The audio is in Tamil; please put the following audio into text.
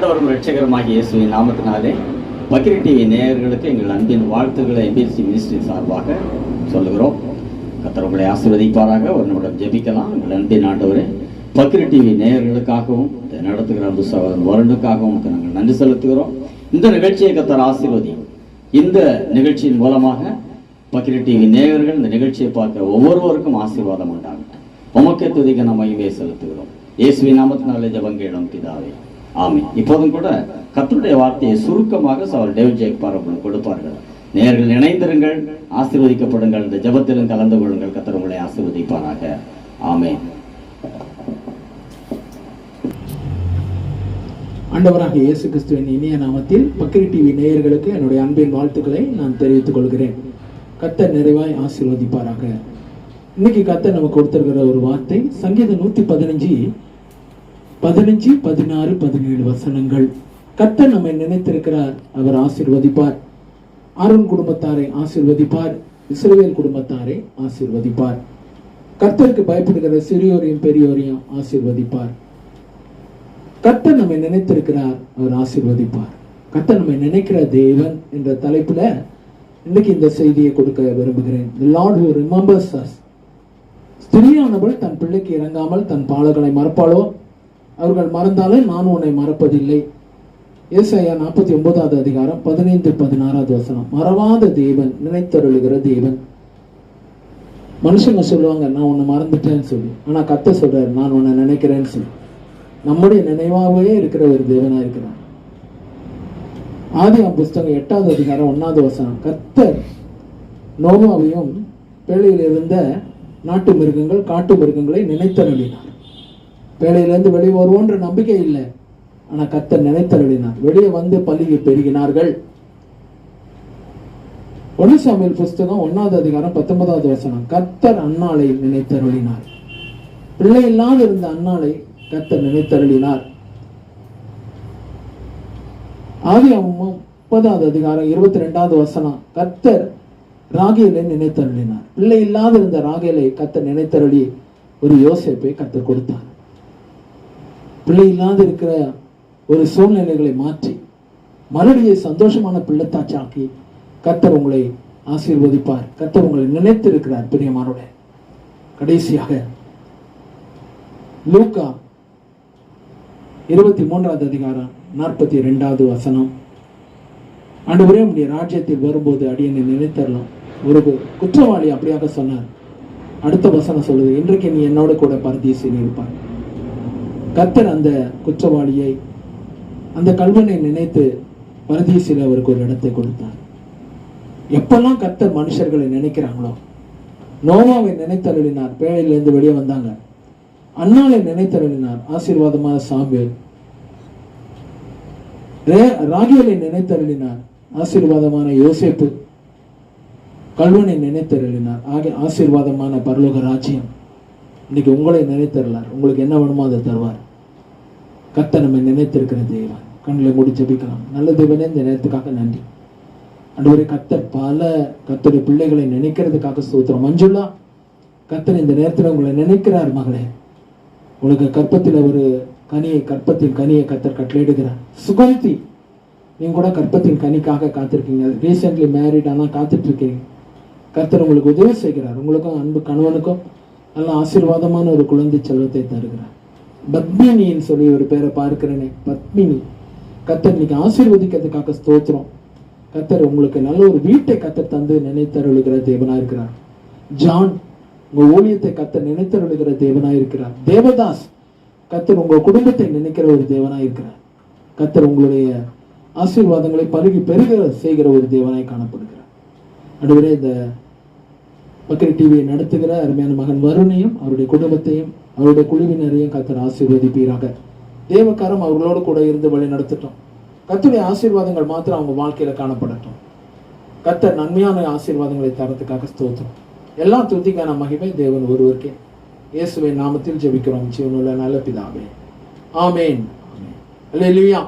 ஆண்டவரும் இரட்சகருமாகிய இயேசுவின் நாமத்தினாலே பக்கிரி டிவி நேயர்களுக்கு எங்கள் அன்பின் வாழ்த்துக்களை எம்பிசி மினிஸ்ட்ரி சார்பாக சொல்லுகிறோம். கத்தர் உங்களை ஆசீர்வதிப்பாராக. ஒரு நிமிடம் ஜெபிக்கலாம். எங்கள் அன்பின் ஆண்டவரே பக்கிரி டிவி நேயர்களுக்காகவும் இதை நடத்துகிற அன்பு சகோதரன் வருணுக்காகவும் நாங்கள் நன்றி செலுத்துகிறோம். இந்த நிகழ்ச்சியை கத்தர் ஆசீர்வதி. இந்த நிகழ்ச்சியின் மூலமாக பக்கிரி டிவி நேயர்கள் இந்த நிகழ்ச்சியை பார்க்க ஒவ்வொருவருக்கும் ஆசீர்வாதம் உண்டாகட்டும். உமக்கே துதிக்க நம்ம மகிமையை செலுத்துகிறோம். இயேசுவின் நாமத்தினாலே ஜபங்கேடும் பிதாவே. ஆமை இப்போதும் கூட கத்தருடைய வார்த்தையை சுருக்கமாக சவர் டேவிட் ஜெயக்குமார் அவர்கள் கொடுப்பார்கள். நேயர்கள் இணைந்திருங்கள் ஆசீர்வதிக்கப்படுங்கள் இந்த ஜபத்திலும் கலந்து கொள்ளுங்கள். கத்தர் உங்களை ஆசீர்வதிப்பாராக. ஆமே ஆண்டவராக இயேசு கிறிஸ்துவின் இனிய நாமத்தில் பக்கிரி டிவி நேயர்களுக்கு என்னுடைய அன்பின் வாழ்த்துக்களை நான் தெரிவித்துக் கொள்கிறேன். கத்தர் நிறைவாய் ஆசீர்வதிப்பாராக. இன்னைக்கு கத்தர் நமக்கு கொடுத்திருக்கிற ஒரு வார்த்தை சங்கீதம் நூத்தி பதினஞ்சு பதினஞ்சு பதினாறு பதினேழு வசனங்கள். கத்த நம்மை நினைத்திருக்கிறார் அவர் ஆசிர்வதிப்பார். ஆரோன் குடும்பத்தாரை ஆசிர்வதிப்பார் இஸ்ரேல் குடும்பத்தாரை ஆசிர்வதிப்பார். கர்த்தருக்கு பயப்படுகிற சிறியோரையும் பெரியோரையும் ஆசீர்வதிப்பார். கர்த்தர் நம்மை நினைத்திருக்கிறார் அவர் ஆசிர்வதிப்பார். கர்த்தர் நம்மை நினைக்கிற தேவன் என்ற தலைப்புல இன்னைக்கு இந்த செய்தியை கொடுக்க விரும்புகிறேன். Lord who remembers us. ஸ்திரியானவள் தன் பிள்ளைக்கு இறங்காமல் தன் பாலகளை மறப்பாளோ? அவர்கள் மறந்தாலே நான் உன்னை மறப்பதில்லை. ஏசாயா நாற்பத்தி ஒன்பதாவது அதிகாரம் பதினைந்து பதினாறாவது வசனம். மறவாத தேவன் நினைத்தருளுகிற தேவன். மனுஷங்க சொல்லுவாங்க நான் உன்னை மறந்துட்டேன்னு சொல்லி. ஆனால் கத்த சொல்றாரு நான் உன்னை நினைக்கிறேன்னு சொல்லி. நம்முடைய நினைவாகவே இருக்கிற ஒரு தேவனா இருக்கிறான் ஆதியாம் புஸ்தகம் எட்டாவது அதிகாரம் ஒன்னாவது வசனம். கர்த்தர் நோவாவையும் பேழையில் இருந்த நாட்டு மிருகங்கள் காட்டு மிருகங்களை நினைத்தருளினார். வேலையிலேருந்து வெளியே வருவோன்ற நம்பிக்கை இல்லை. ஆனால் கத்த நினைத்தருளினார் வெளியே வந்து பள்ளியை பெருகினார்கள். ஒன்னு சாமியல் புஸ்தகம் ஒன்னாவது அதிகாரம் பத்தொன்பதாவது வசனம். கத்தர் அண்ணாலை நினைத்தருளினார் பிள்ளை இல்லாத இருந்த அன்னாளை கத்தர் நினைத்தருளினார் ஆதியாகமம் முப்பதாவது அதிகாரம் இருபத்தி ரெண்டாவது வசனம். கத்தர் ராகேலை நினைத்தருளினார் பிள்ளை இல்லாத இருந்த ராகேலை கத்தர் நினைத்தருளி ஒரு யோசிப்பை கத்தர் கொடுத்தார். பிள்ளை இல்லாத இருக்கிற ஒரு சூழ்நிலைகளை மாற்றி மறுபடியும் சந்தோஷமான பிள்ளைத்தாச்சாக்கி கர்த்தர் உங்களை ஆசீர்வதிப்பார். கத்தர் உங்களை நினைத்திருக்கிறார் பிரியமானோட கடைசியாக லூக்கா இருபத்தி மூன்றாவது அதிகாரம் நாற்பத்தி ரெண்டாவது வசனம். ஆண்டவரே உடைய ராஜ்யத்தில் வரும்போது அடியனை நினைத்தரலாம். ஒரு குற்றவாளி அப்படியாக சொன்னார். அடுத்த வசனம் சொல்லுது இன்றைக்கு நீ என்னோட கூட பரதீசில் இருப்பார் கர்த்தர் அந்த குற்றவாளியை அந்த கல்வனை நினைத்து பரதீசில் அவருக்கு ஒரு இடத்தை கொடுத்தார். எப்பெல்லாம் கர்த்தர் மனுஷர்களை நினைக்கிறாங்களோ நோவாவை நினைத்தருளினார் பேழையிலிருந்து வெளியே வந்தாங்க. அண்ணாவை நினைத்தருளினார் ஆசீர்வாதமான சாம்பியல் ராகியலை நினைத்தருளினார் ஆசீர்வாதமான யோசேப்பு. கல்வனை நினைத்தருளினார் ஆகிய ஆசீர்வாதமான பரலோக ராஜ்யம். இன்னைக்கு உங்களை நினைத்தருளார் உங்களுக்கு என்ன வேணுமோ அதை தருவார். கத்த நம்ம நினைத்திருக்கிற தெய்வம் கண்களை மூடி ஜெபிக்கலாம். நல்ல தெய்வனே இந்த நேரத்துக்காக நன்றி. அன்றுவரை கத்தர் பல கத்தருடைய பிள்ளைகளை நினைக்கிறதுக்காக ஸ்தோத்திரம். மஞ்சுளா கத்தர் இந்த நேரத்தில் உங்களை நினைக்கிறார் மகளே. உனக்கு கற்பத்தில் ஒரு கனியை கற்பத்தின் கனியை கத்தர் கட்டளையிடுகிறார். சுகந்தி நீங்க கூட கற்பத்தின் கனிக்காக காத்திருக்கீங்க. ரீசெண்ட்லி மேரிட் ஆனால் காத்துட்டு இருக்கீங்க. கர்த்தர் உங்களுக்கு உதவி செய்கிறார். உங்களுக்கும் அன்பு கணவனுக்கும் நல்ல ஆசீர்வாதமான ஒரு குழந்தை செல்வத்தை தருகிறார். பத்மினின்னு சொல்லி ஒரு பேரை பார்க்கிறேனே பத்மினி. கத்தர் இன்னைக்கு ஆசீர்வதிக்கிறதுக்காக ஸ்தோத்திரம். கத்தர் உங்களுக்கு நல்ல ஒரு வீட்டை கத்தர் தந்து நினைத்தருளுகிற தேவனா இருக்கிறார். ஜான் உங்க ஊழியத்தை கத்தர் நினைத்தருளுகிற தேவனா இருக்கிறார். தேவதாஸ் கத்தர் உங்க குடும்பத்தை நினைக்கிற ஒரு தேவனா இருக்கிறார். கத்தர் உங்களுடைய ஆசீர்வாதங்களை பருகி பெருக செய்கிற ஒரு தேவனாய் காணப்படுகிறார். அடுவரே இந்த மக்கள் டிவியை நடத்துகிற அருமையான மகன் வருணையும் அவருடைய குடும்பத்தையும் அவருடைய குழுவினரையும் கத்தர் ஆசீர்வதிப்பீராக. தேவக்காரம் அவர்களோடு கூட இருந்து வழி நடத்தட்டும். கத்துடைய ஆசீர்வாதங்கள் மாத்திரம் அவங்க வாழ்க்கையில காணப்படட்டும். கத்தர் நன்மையான ஆசீர்வாதங்களை தரத்துக்காக ஸ்தோத்திரம். எல்லா துதிக்கான மகிமை தேவன் ஒருவருக்கே. இயேசுவின் நாமத்தில் ஜெபிக்கிறோம். ஜீவனுள்ள நல்ல பிதாவே. ஆமேன். ஆமேன். அல்லேலூயா